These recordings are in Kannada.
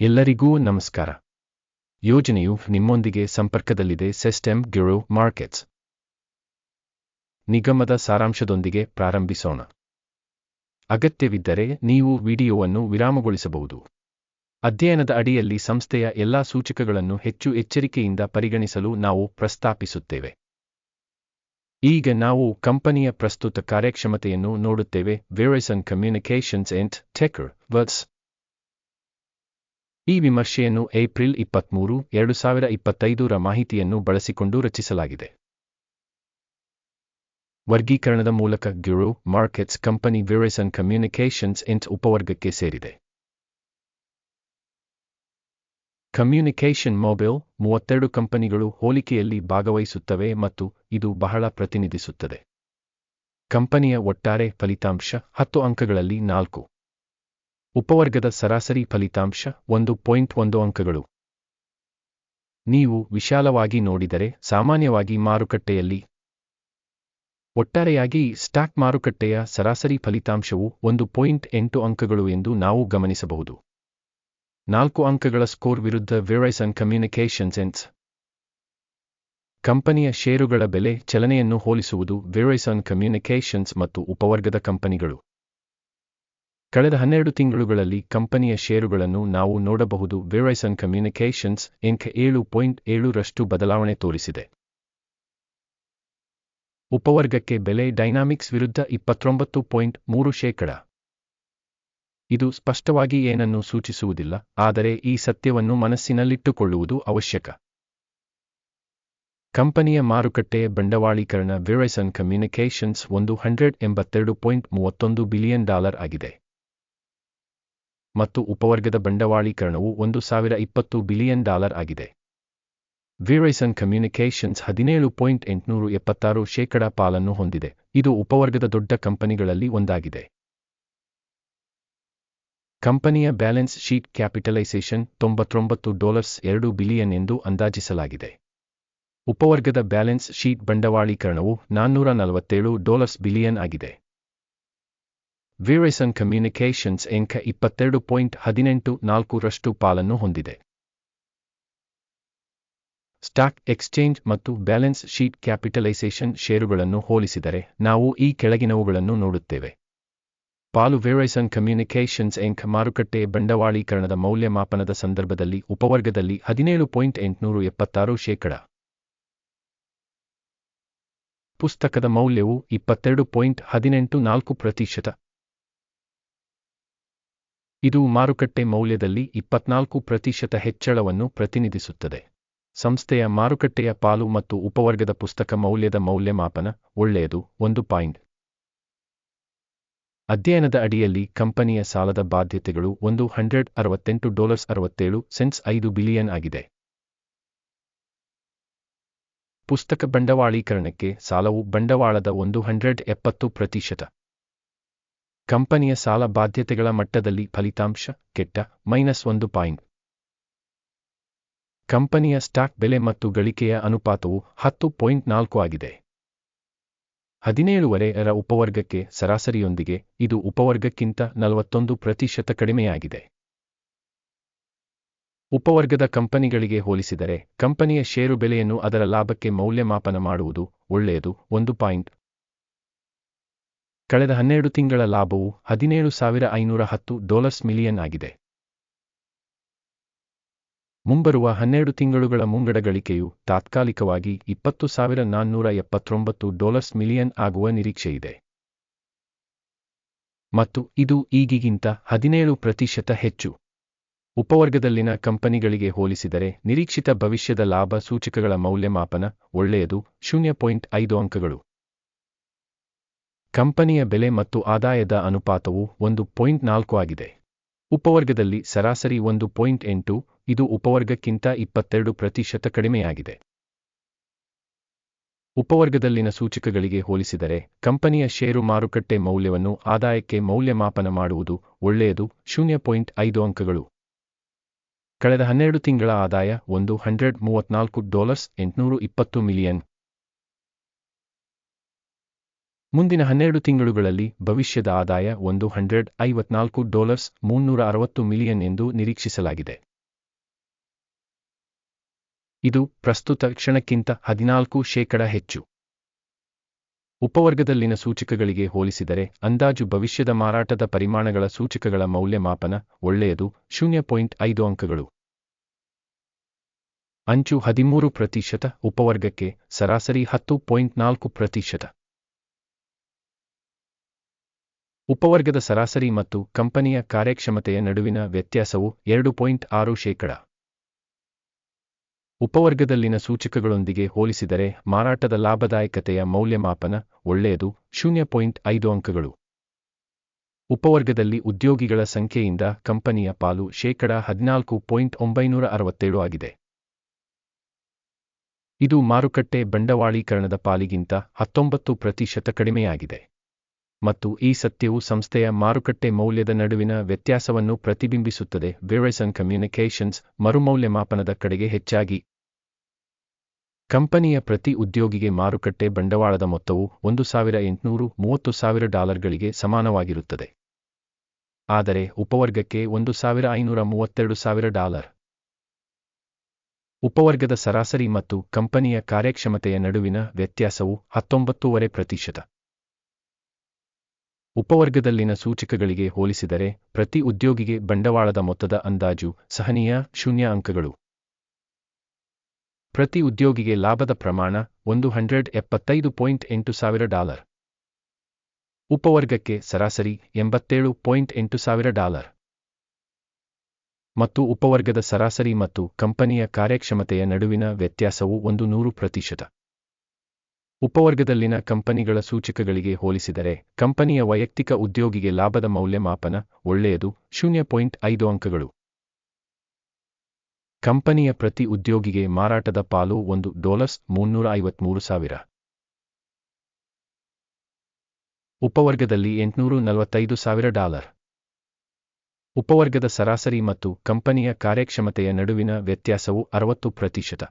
ಎಲ್ಲರಿಗೂ ನಮಸ್ಕಾರ. ಯೋಜನೆಯು ನಿಮ್ಮೊಂದಿಗೆ ಸಂಪರ್ಕದಲ್ಲಿದೆ ಸೆಸ್ಟೆಮ್ ಗ್ಯುರೋ ಮಾರ್ಕೆಟ್ಸ್ ನಿಗಮದ ಸಾರಾಂಶದೊಂದಿಗೆ ಪ್ರಾರಂಭಿಸೋಣ. ಅಗತ್ಯವಿದ್ದರೆ ನೀವು ವಿಡಿಯೋವನ್ನು ವಿರಾಮಗೊಳಿಸಬಹುದು. ಅಧ್ಯಯನದ ಅಡಿಯಲ್ಲಿ ಸಂಸ್ಥೆಯ ಎಲ್ಲಾ ಸೂಚಕಗಳನ್ನು ಹೆಚ್ಚು ಎಚ್ಚರಿಕೆಯಿಂದ ಪರಿಗಣಿಸಲು ನಾವು ಪ್ರಸ್ತಾಪಿಸುತ್ತೇವೆ. ಈಗ ನಾವು ಕಂಪನಿಯ ಪ್ರಸ್ತುತ ಕಾರ್ಯಕ್ಷಮತೆಯನ್ನು ನೋಡುತ್ತೇವೆ. ವೇರೈಸನ್ ಕಮ್ಯುನಿಕೇಷನ್ಸ್ ಎಂಟ್ ಟೆಕರ್ ವರ್ಡ್ಸ್ ಈ ವಿಮರ್ಶೆಯನ್ನು ಏಪ್ರಿಲ್ ಇಪ್ಪತ್ಮೂರು, ಎರಡು ಸಾವಿರ ಇಪ್ಪತ್ತೈದರ ಮಾಹಿತಿಯನ್ನು ಬಳಸಿಕೊಂಡು ರಚಿಸಲಾಗಿದೆ. ವರ್ಗೀಕರಣದ ಮೂಲಕ ಗ್ಯೂರೋ markets company Verizon Communications Inc ಉಪವರ್ಗಕ್ಕೆ ಸೇರಿದೆ. ಕಮ್ಯುನಿಕೇಷನ್ ಮೊಬೈಲ್ ಮೂವತ್ತೆರಡು ಕಂಪನಿಗಳು ಹೋಲಿಕೆಯಲ್ಲಿ ಭಾಗವಹಿಸುತ್ತವೆ ಮತ್ತು ಇದು ಬಹಳ ಪ್ರತಿನಿಧಿಸುತ್ತದೆ. ಕಂಪನಿಯ ಒಟ್ಟಾರೆ ಫಲಿತಾಂಶ ಹತ್ತು ಅಂಕಗಳಲ್ಲಿ ನಾಲ್ಕು. ಉಪವರ್ಗದ ಸರಾಸರಿ ಫಲಿತಾಂಶ ಒಂದು ಪಾಯಿಂಟ್ ಒಂದು ಅಂಕಗಳು. ನೀವು ವಿಶಾಲವಾಗಿ ನೋಡಿದರೆ ಸಾಮಾನ್ಯವಾಗಿ ಮಾರುಕಟ್ಟೆಯಲ್ಲಿ ಒಟ್ಟಾರೆಯಾಗಿ ಸ್ಟಾಕ್ ಮಾರುಕಟ್ಟೆಯ ಸರಾಸರಿ ಫಲಿತಾಂಶವು ಒಂದು ಪಾಯಿಂಟ್ ಎಂಟು ಅಂಕಗಳು ಎಂದು ನಾವು ಗಮನಿಸಬಹುದು. ನಾಲ್ಕು ಅಂಕಗಳ ಸ್ಕೋರ್ ವಿರುದ್ಧ ವೆರೈಸನ್ ಕಮ್ಯುನಿಕೇಷನ್ಸ್ ಸೆನ್ಸ್ ಕಂಪನಿಯ ಷೇರುಗಳ ಬೆಲೆ ಚಲನೆಯನ್ನು ಹೋಲಿಸುವುದು ವೆರೈಸನ್ ಕಮ್ಯುನಿಕೇಷನ್ಸ್ ಮತ್ತು ಉಪವರ್ಗದ ಕಂಪನಿಗಳು. ಕಳೆದ ಹನ್ನೆರಡು ತಿಂಗಳುಗಳಲ್ಲಿ ಕಂಪನಿಯ ಷೇರುಗಳನ್ನು ನಾವು ನೋಡಬಹುದು ವೆರೈಸನ್ ಕಮ್ಯುನಿಕೇಷನ್ಸ್ ಇಂಕ್ ಏಳು ಪಾಯಿಂಟ್ ಏಳರಷ್ಟು ಬದಲಾವಣೆ ತೋರಿಸಿದೆ. ಉಪವರ್ಗಕ್ಕೆ ಬೆಲೆ ಡೈನಾಮಿಕ್ಸ್ ವಿರುದ್ಧ ಇಪ್ಪತ್ತೊಂಬತ್ತು ಪಾಯಿಂಟ್ ಮೂರು ಶೇಕಡ. ಇದು ಸ್ಪಷ್ಟವಾಗಿ ಏನನ್ನು ಸೂಚಿಸುವುದಿಲ್ಲ, ಆದರೆ ಈ ಸತ್ಯವನ್ನು ಮನಸ್ಸಿನಲ್ಲಿಟ್ಟುಕೊಳ್ಳುವುದು ಅವಶ್ಯಕ. ಕಂಪನಿಯ ಮಾರುಕಟ್ಟೆಯ ಬಂಡವಾಳೀಕರಣ ವೆರೈಸನ್ ಕಮ್ಯುನಿಕೇಷನ್ಸ್ ಒಂದು ಹಂಡ್ರೆಡ್ ಎಂಬತ್ತೆರಡು ಪಾಯಿಂಟ್ ಮೂವತ್ತೊಂದು ಬಿಲಿಯನ್ ಡಾಲರ್ ಆಗಿದೆ. ಮತ್ತು ಉಪವರ್ಗದ ಬಂಡವಾಳೀಕರಣವು ಒಂದು ಸಾವಿರ ಇಪ್ಪತ್ತು ಬಿಲಿಯನ್ ಡಾಲರ್ ಆಗಿದೆ. ವಿರೈಸನ್ ಕಮ್ಯುನಿಕೇಷನ್ಸ್ ಹದಿನೇಳು ಪಾಯಿಂಟ್ ಎಂಟುನೂರು ಎಪ್ಪತ್ತಾರು ಶೇಕಡ ಪಾಲನ್ನು ಹೊಂದಿದೆ. ಇದು ಉಪವರ್ಗದ ದೊಡ್ಡ ಕಂಪನಿಗಳಲ್ಲಿ ಒಂದಾಗಿದೆ. ಕಂಪನಿಯ ಬ್ಯಾಲೆನ್ಸ್ ಶೀಟ್ ಕ್ಯಾಪಿಟಲೈಸೇಷನ್ ತೊಂಬತ್ತೊಂಬತ್ತು ಡಾಲರ್ಸ್ ಎರಡು ಬಿಲಿಯನ್ ಎಂದು ಅಂದಾಜಿಸಲಾಗಿದೆ. ಉಪವರ್ಗದ ಬ್ಯಾಲೆನ್ಸ್ ಶೀಟ್ ಬಂಡವಾಳೀಕರಣವು ನಾನ್ನೂರ ನಲವತ್ತೇಳು ಡಾಲರ್ಸ್ ಬಿಲಿಯನ್ ಆಗಿದೆ. ವೆರೈಸನ್ ಕಮ್ಯುನಿಕೇಷನ್ಸ್ ಎಂಕ ಇಪ್ಪತ್ತೆರಡು ಪಾಯಿಂಟ್ ಹದಿನೆಂಟು ನಾಲ್ಕರಷ್ಟು ಪಾಲನ್ನು ಹೊಂದಿದೆ. ಸ್ಟಾಕ್ ಎಕ್ಸ್ಚೇಂಜ್ ಮತ್ತು ಬ್ಯಾಲೆನ್ಸ್ ಶೀಟ್ ಕ್ಯಾಪಿಟಲೈಸೇಷನ್ ಷೇರುಗಳನ್ನು ಹೋಲಿಸಿದರೆ ನಾವು ಈ ಕೆಳಗಿನವುಗಳನ್ನು ನೋಡುತ್ತೇವೆ. ಪಾಲು ವೇರೈಸನ್ ಕಮ್ಯುನಿಕೇಷನ್ಸ್ ಎಂಕ್ ಮಾರುಕಟ್ಟೆ ಬಂಡವಾಳೀಕರಣದ ಮೌಲ್ಯಮಾಪನದ ಸಂದರ್ಭದಲ್ಲಿ ಉಪವರ್ಗದಲ್ಲಿ ಹದಿನೇಳು ಪಾಯಿಂಟ್ ಎಂಟುನೂರು ಎಪ್ಪತ್ತಾರು ಶೇಕಡ. ಪುಸ್ತಕದ ಮೌಲ್ಯವು ಇಪ್ಪತ್ತೆರಡು ಪಾಯಿಂಟ್ ಹದಿನೆಂಟು ನಾಲ್ಕು ಪ್ರತಿಶತ. ಇದು ಮಾರುಕಟ್ಟೆ ಮೌಲ್ಯದಲ್ಲಿ ಇಪ್ಪತ್ನಾಲ್ಕು ಪ್ರತಿಶತ ಹೆಚ್ಚಳವನ್ನು ಪ್ರತಿನಿಧಿಸುತ್ತದೆ. ಸಂಸ್ಥೆಯ ಮಾರುಕಟ್ಟೆಯ ಪಾಲು ಮತ್ತು ಉಪವರ್ಗದ ಪುಸ್ತಕ ಮೌಲ್ಯದ ಮೌಲ್ಯಮಾಪನ ಒಳ್ಳೆಯದು, ಒಂದು ಪಾಯಿಂಟ್. ಅಧ್ಯಯನದ ಅಡಿಯಲ್ಲಿ ಕಂಪನಿಯ ಸಾಲದ ಬಾಧ್ಯತೆಗಳು ಒಂದು ಹಂಡ್ರೆಡ್ ಅರವತ್ತೆಂಟು ಡಾಲರ್ಸ್ ಅರವತ್ತೇಳು ಸೆನ್ಸ್ ಐದು ಬಿಲಿಯನ್ ಆಗಿದೆ. ಪುಸ್ತಕ ಬಂಡವಾಳೀಕರಣಕ್ಕೆ ಸಾಲವು ಬಂಡವಾಳದ ಒಂದು ಹಂಡ್ರೆಡ್ ಎಪ್ಪತ್ತು ಪ್ರತಿಶತ. ಕಂಪನಿಯ ಸಾಲ ಬಾಧ್ಯತೆಗಳ ಮಟ್ಟದಲ್ಲಿ ಫಲಿತಾಂಶ, ಕೆಟ್ಟ, ಮೈನಸ್ ಒಂದು ಪಾಯಿಂಟ್. ಕಂಪನಿಯ ಸ್ಟಾಕ್ ಬೆಲೆ ಮತ್ತು ಗಳಿಕೆಯ ಅನುಪಾತವು ಹತ್ತು ಪಾಯಿಂಟ್ ನಾಲ್ಕು ಆಗಿದೆ. ಹದಿನೇಳುವರೆ ರ ಉಪವರ್ಗಕ್ಕೆ ಸರಾಸರಿಯೊಂದಿಗೆ ಇದು ಉಪವರ್ಗಕ್ಕಿಂತ ನಲವತ್ತೊಂದು ಪ್ರತಿಶತ ಕಡಿಮೆಯಾಗಿದೆ. ಉಪವರ್ಗದ ಕಂಪನಿಗಳಿಗೆ ಹೋಲಿಸಿದರೆ, ಕಂಪನಿಯ ಷೇರು ಬೆಲೆಯನ್ನು ಅದರ ಲಾಭಕ್ಕೆ ಮೌಲ್ಯಮಾಪನ ಮಾಡುವುದು ಒಳ್ಳೆಯದು, ಒಂದು ಪಾಯಿಂಟ್. ಕಳೆದ ಹನ್ನೆರಡು ತಿಂಗಳ ಲಾಭವು ಹದಿನೇಳು ಸಾವಿರ ಐನೂರ ಹತ್ತು ಡಾಲರ್ಸ್ ಮಿಲಿಯನ್ ಆಗಿದೆ. ಮುಂಬರುವ ಹನ್ನೆರಡು ತಿಂಗಳುಗಳ ಮುಂಗಡ ಗಳಿಕೆಯು ತಾತ್ಕಾಲಿಕವಾಗಿ ಇಪ್ಪತ್ತು ಸಾವಿರ ನಾನ್ನೂರ ಎಪ್ಪತ್ತೊಂಬತ್ತು ಡಾಲರ್ಸ್ ಮಿಲಿಯನ್ ಆಗುವ ನಿರೀಕ್ಷೆಯಿದೆ. ಮತ್ತು ಇದು ಈಗಿಗಿಂತ ಹದಿನೇಳು ಪ್ರತಿಶತ ಹೆಚ್ಚು. ಉಪವರ್ಗದಲ್ಲಿನ ಕಂಪನಿಗಳಿಗೆ ಹೋಲಿಸಿದರೆ ನಿರೀಕ್ಷಿತ ಭವಿಷ್ಯದ ಲಾಭ ಸೂಚಕಗಳ ಮೌಲ್ಯಮಾಪನ ಒಳ್ಳೆಯದು, ಶೂನ್ಯ ಪಾಯಿಂಟ್ ಐದು ಅಂಕಗಳು. ಕಂಪನಿಯ ಬೆಲೆ ಮತ್ತು ಆದಾಯದ ಅನುಪಾತವು ಒಂದು ಪಾಯಿಂಟ್ ನಾಲ್ಕು ಆಗಿದೆ. ಉಪವರ್ಗದಲ್ಲಿ ಸರಾಸರಿ ಒಂದು ಪಾಯಿಂಟ್ ಎಂಟು, ಇದು ಉಪವರ್ಗಕ್ಕಿಂತ ಇಪ್ಪತ್ತೆರಡು ಪ್ರತಿಶತ ಕಡಿಮೆಯಾಗಿದೆ. ಉಪವರ್ಗದಲ್ಲಿನ ಸೂಚಕಗಳಿಗೆ ಹೋಲಿಸಿದರೆ, ಕಂಪನಿಯ ಷೇರು ಮಾರುಕಟ್ಟೆ ಮೌಲ್ಯವನ್ನು ಆದಾಯಕ್ಕೆ ಮೌಲ್ಯಮಾಪನ ಮಾಡುವುದು ಒಳ್ಳೆಯದು, ಶೂನ್ಯ ಪಾಯಿಂಟ್ ಐದು ಅಂಕಗಳು. ಕಳೆದ ಹನ್ನೆರಡು ತಿಂಗಳ ಆದಾಯ ಒಂದು ಹಂಡ್ರೆಡ್ ಮೂವತ್ನಾಲ್ಕು ಡಾಲರ್ಸ್ ಎಂಟುನೂರು ಇಪ್ಪತ್ತು ಮಿಲಿಯನ್. ಮುಂದಿನ ಹನ್ನೆರಡು ತಿಂಗಳುಗಳಲ್ಲಿ ಭವಿಷ್ಯದ ಆದಾಯ ಒಂದು ಹಂಡ್ರೆಡ್ ಐವತ್ನಾಲ್ಕು ಡಾಲರ್ಸ್ ಮುನ್ನೂರ ಅರವತ್ತು ಮಿಲಿಯನ್ ಎಂದು ನಿರೀಕ್ಷಿಸಲಾಗಿದೆ. ಇದು ಪ್ರಸ್ತುತ ಕ್ಷಣಕ್ಕಿಂತ ಹದಿನಾಲ್ಕು ಶೇಕಡ ಹೆಚ್ಚು. ಉಪವರ್ಗದಲ್ಲಿನ ಸೂಚಕಗಳಿಗೆ ಹೋಲಿಸಿದರೆ ಅಂದಾಜು ಭವಿಷ್ಯದ ಮಾರಾಟದ ಪರಿಮಾಣಗಳ ಸೂಚಕಗಳ ಮೌಲ್ಯಮಾಪನ ಒಳ್ಳೆಯದು ಶೂನ್ಯ ಪಾಯಿಂಟ್ ಐದು ಅಂಕಗಳು. ಅಂಚು ಹದಿಮೂರು ಪ್ರತಿಶತ ಉಪವರ್ಗಕ್ಕೆ ಸರಾಸರಿ ಹತ್ತು ಪಾಯಿಂಟ್ ನಾಲ್ಕು ಪ್ರತಿಶತ. ಉಪವರ್ಗದ ಸರಾಸರಿ ಮತ್ತು ಕಂಪನಿಯ ಕಾರ್ಯಕ್ಷಮತೆಯ ನಡುವಿನ ವ್ಯತ್ಯಾಸವು ಎರಡು ಪಾಯಿಂಟ್ ಆರು ಶೇಕಡ. ಉಪವರ್ಗದಲ್ಲಿನ ಸೂಚಕಗಳೊಂದಿಗೆ ಹೋಲಿಸಿದರೆ ಮಾರಾಟದ ಲಾಭದಾಯಕತೆಯ ಮೌಲ್ಯಮಾಪನ ಒಳ್ಳೆಯದು, ಶೂನ್ಯ ಪಾಯಿಂಟ್ ಐದು ಅಂಕಗಳು. ಉಪವರ್ಗದಲ್ಲಿ ಉದ್ಯೋಗಿಗಳ ಸಂಖ್ಯೆಯಿಂದ ಕಂಪನಿಯ ಪಾಲು ಶೇಕಡ ಹದಿನಾಲ್ಕು ಪಾಯಿಂಟ್ ಒಂಬೈನೂರ ಅರವತ್ತೇಳು ಆಗಿದೆ. ಇದು ಮಾರುಕಟ್ಟೆ ಬಂಡವಾಳೀಕರಣದ ಪಾಲಿಗಿಂತ ಹತ್ತೊಂಬತ್ತು ಪ್ರತಿಶತ ಕಡಿಮೆಯಾಗಿದೆ. ಮತ್ತು ಈ ಸತ್ಯವು ಸಂಸ್ಥೆಯ ಮಾರುಕಟ್ಟೆ ಮೌಲ್ಯದ ನಡುವಿನ ವ್ಯತ್ಯಾಸವನ್ನು ಪ್ರತಿಬಿಂಬಿಸುತ್ತದೆ. ವೇರೈಸನ್ ಕಮ್ಯುನಿಕೇಷನ್ಸ್ ಮರುಮೌಲ್ಯಮಾಪನದ ಕಡೆಗೆ ಹೆಚ್ಚಾಗಿ ಕಂಪನಿಯ ಪ್ರತಿ ಉದ್ಯೋಗಿಗೆ ಮಾರುಕಟ್ಟೆ ಬಂಡವಾಳದ ಮೊತ್ತವು ಒಂದು ಸಾವಿರ ಎಂಟುನೂರು ಮೂವತ್ತು ಸಾವಿರ ಡಾಲರ್ಗಳಿಗೆ ಸಮಾನವಾಗಿರುತ್ತದೆ. ಆದರೆ ಉಪವರ್ಗಕ್ಕೆ ಒಂದು ಸಾವಿರ ಐನೂರ ಮೂವತ್ತೆರಡು ಸಾವಿರ ಡಾಲರ್. ಉಪವರ್ಗದ ಸರಾಸರಿ ಮತ್ತು ಕಂಪನಿಯ ಕಾರ್ಯಕ್ಷಮತೆಯ ನಡುವಿನ ವ್ಯತ್ಯಾಸವು ಹತ್ತೊಂಬತ್ತೂವರೆ ಪ್ರತಿಶತ. ಉಪವರ್ಗದಲ್ಲಿನ ಸೂಚಕಗಳಿಗೆ ಹೋಲಿಸಿದರೆ, ಪ್ರತಿ ಉದ್ಯೋಗಿಗೆ ಬಂಡವಾಳದ ಮೊತ್ತದ ಅಂದಾಜು ಸಹನೀಯ ಶೂನ್ಯ ಅಂಕಗಳು ಪ್ರತಿ ಉದ್ಯೋಗಿಗೆ ಲಾಭದ ಪ್ರಮಾಣ ಒಂದು ಹಂಡ್ರೆಡ್ ಎಪ್ಪತ್ತೈದು ಪಾಯಿಂಟ್ ಎಂಟು ಸಾವಿರ ಡಾಲರ್. ಉಪವರ್ಗಕ್ಕೆ ಸರಾಸರಿ ಎಂಬತ್ತೇಳು ಪಾಯಿಂಟ್ ಎಂಟು ಸಾವಿರ ಡಾಲರ್. ಮತ್ತು ಉಪವರ್ಗದ ಸರಾಸರಿ ಮತ್ತು ಕಂಪನಿಯ ಕಾರ್ಯಕ್ಷಮತೆಯ ನಡುವಿನ ವ್ಯತ್ಯಾಸವು ಒಂದು ನೂರು ಪ್ರತಿಶತ. ಉಪವರ್ಗದಲ್ಲಿನ ಕಂಪನಿಗಳ ಸೂಚಕಗಳಿಗೆ ಹೋಲಿಸಿದರೆ, ಕಂಪನಿಯ ವೈಯಕ್ತಿಕ ಉದ್ಯೋಗಿಗೆ ಲಾಭದ ಮೌಲ್ಯಮಾಪನ ಒಳ್ಳೆಯದು, ಶೂನ್ಯ ಪಾಯಿಂಟ್ ಐದು ಅಂಕಗಳು. ಕಂಪನಿಯ ಪ್ರತಿ ಉದ್ಯೋಗಿಗೆ ಮಾರಾಟದ ಪಾಲು ಒಂದು ಡಾಲರ್ಸ್ ಮುನ್ನೂರ ಐವತ್ಮೂರು ಸಾವಿರ. ಉಪವರ್ಗದಲ್ಲಿ ಎಂಟುನೂರು ನಲವತ್ತೈದು ಸಾವಿರ ಡಾಲರ್. ಉಪವರ್ಗದ ಸರಾಸರಿ ಮತ್ತು ಕಂಪನಿಯ ಕಾರ್ಯಕ್ಷಮತೆಯ ನಡುವಿನ ವ್ಯತ್ಯಾಸವು ಅರವತ್ತು ಪ್ರತಿಶತ.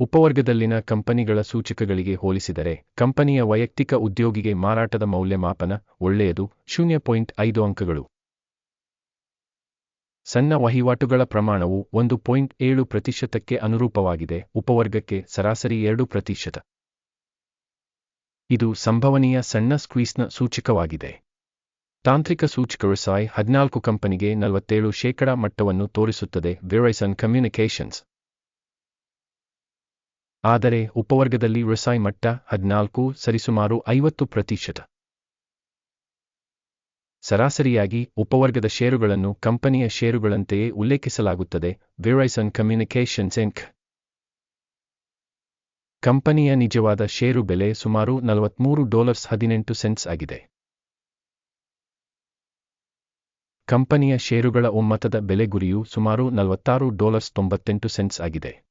ಉಪವರ್ಗದಲ್ಲಿನ ಕಂಪನಿಗಳ ಸೂಚಕಗಳಿಗೆ ಹೋಲಿಸಿದರೆ, ಕಂಪನಿಯ ವೈಯಕ್ತಿಕ ಉದ್ಯೋಗಿಗೆ ಮಾರಾಟದ ಮೌಲ್ಯಮಾಪನ ಒಳ್ಳೆಯದು, ಶೂನ್ಯ ಪಾಯಿಂಟ್ ಐದು ಅಂಕಗಳು. ಸಣ್ಣ ವಹಿವಾಟುಗಳ ಪ್ರಮಾಣವು ಒಂದು ಪಾಯಿಂಟ್ ಏಳು ಪ್ರತಿಶತಕ್ಕೆ ಅನುರೂಪವಾಗಿದೆ, ಉಪವರ್ಗಕ್ಕೆ ಸರಾಸರಿ ಎರಡು ಪ್ರತಿಶತ. ಇದು ಸಂಭವನೀಯ ಸಣ್ಣ ಸ್ಕ್ವೀಸ್ನ ಸೂಚಕವಾಗಿದೆ. ತಾಂತ್ರಿಕ ಸೂಚಕರು ಸಾಯ್ ಹದಿನಾಲ್ಕು ಕಂಪನಿಗೆ ನಲವತ್ತೇಳು ಶೇಕಡಾ ಮಟ್ಟವನ್ನು ತೋರಿಸುತ್ತದೆ ವೆರೈಸನ್ ಕಮ್ಯುನಿಕೇಷನ್ಸ್ ಆದರೆ ಉಪವರ್ಗದಲ್ಲಿ ವ್ಯವಸಾಯ ಮಟ್ಟ ಹದಿನಾಲ್ಕು ಸರಿಸುಮಾರು ಐವತ್ತು ಪ್ರತಿಶತ. ಸರಾಸರಿಯಾಗಿ ಉಪವರ್ಗದ ಷೇರುಗಳನ್ನು ಕಂಪನಿಯ ಷೇರುಗಳಂತೆಯೇ ಉಲ್ಲೇಖಿಸಲಾಗುತ್ತದೆ ವಿರೈಸನ್ ಕಮ್ಯುನಿಕೇಷನ್ಸ್ ಎಂಕ್ ಕಂಪನಿಯ ನಿಜವಾದ ಷೇರು ಬೆಲೆ ಸುಮಾರು ನಲವತ್ಮೂರು ಡಾಲರ್ಸ್ ಹದಿನೆಂಟು ಸೆಂಟ್ಸ್ ಆಗಿದೆ. ಕಂಪನಿಯ ಷೇರುಗಳ ಒಮ್ಮತದ ಬೆಲೆ ಗುರಿಯು ಸುಮಾರು ನಲವತ್ತಾರು ಡಾಲರ್ಸ್ ತೊಂಬತ್ತೆಂಟು ಸೆಂಟ್ಸ್ ಆಗಿದೆ.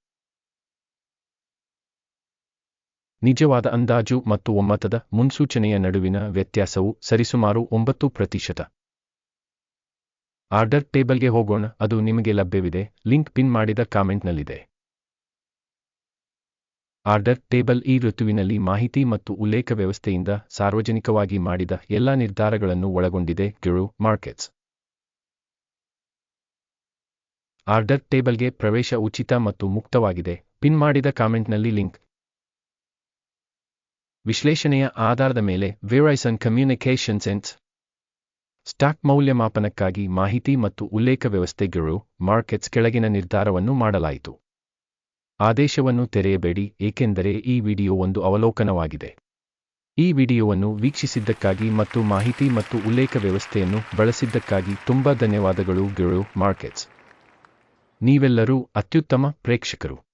ನಿಜವಾದ ಅಂದಾಜು ಮತ್ತು ಒಮ್ಮತದ ಮುನ್ಸೂಚನೆಯ ನಡುವಿನ ವ್ಯತ್ಯಾಸವು ಸರಿಸುಮಾರು ಒಂಬತ್ತು ಪ್ರತಿಶತ. ಆರ್ಡರ್ ಟೇಬಲ್ಗೆ ಹೋಗೋಣ, ಅದು ನಿಮಗೆ ಲಭ್ಯವಿದೆ, ಲಿಂಕ್ ಪಿನ್ ಮಾಡಿದ ಕಾಮೆಂಟ್ನಲ್ಲಿದೆ. ಆರ್ಡರ್ ಟೇಬಲ್ ಈ ಋತುವಿನಲ್ಲಿ ಮಾಹಿತಿ ಮತ್ತು ಉಲ್ಲೇಖ ವ್ಯವಸ್ಥೆಯಿಂದ ಸಾರ್ವಜನಿಕವಾಗಿ ಮಾಡಿದ ಎಲ್ಲಾ ನಿರ್ಧಾರಗಳನ್ನು ಒಳಗೊಂಡಿದೆ, ಗಿರು ಮಾರ್ಕೆಟ್ಸ್. ಆರ್ಡರ್ ಟೇಬಲ್ಗೆ ಪ್ರವೇಶ ಉಚಿತ ಮತ್ತು ಮುಕ್ತವಾಗಿದೆ, ಪಿನ್ ಮಾಡಿದ ಕಾಮೆಂಟ್ನಲ್ಲಿ ಲಿಂಕ್. ವಿಶ್ಲೇಷಣೆಯ ಆಧಾರದ ಮೇಲೆ ವೇರೈಸನ್ ಕಮ್ಯುನಿಕೇಷನ್ ಸೆನ್ಸ್ ಸ್ಟಾಕ್ ಮೌಲ್ಯಮಾಪನಕ್ಕಾಗಿ ಮಾಹಿತಿ ಮತ್ತು ಉಲ್ಲೇಖ ವ್ಯವಸ್ಥೆಗಳು ಮಾರ್ಕೆಟ್ಸ್ ಕೆಳಗಿನ ನಿರ್ಧಾರವನ್ನು ಮಾಡಲಾಯಿತು. ಆದೇಶವನ್ನು ತೆರೆಯಬೇಡಿ, ಏಕೆಂದರೆ ಈ ವಿಡಿಯೋ ಒಂದು ಅವಲೋಕನವಾಗಿದೆ. ಈ ವಿಡಿಯೋವನ್ನು ವೀಕ್ಷಿಸಿದ್ದಕ್ಕಾಗಿ ಮತ್ತು ಮಾಹಿತಿ ಮತ್ತು ಉಲ್ಲೇಖ ವ್ಯವಸ್ಥೆಯನ್ನು ಬಳಸಿದ್ದಕ್ಕಾಗಿ ತುಂಬಾ ಧನ್ಯವಾದಗಳು ಗಿರು ಮಾರ್ಕೆಟ್ಸ್ ನೀವೆಲ್ಲರೂ ಅತ್ಯುತ್ತಮ ಪ್ರೇಕ್ಷಕರು.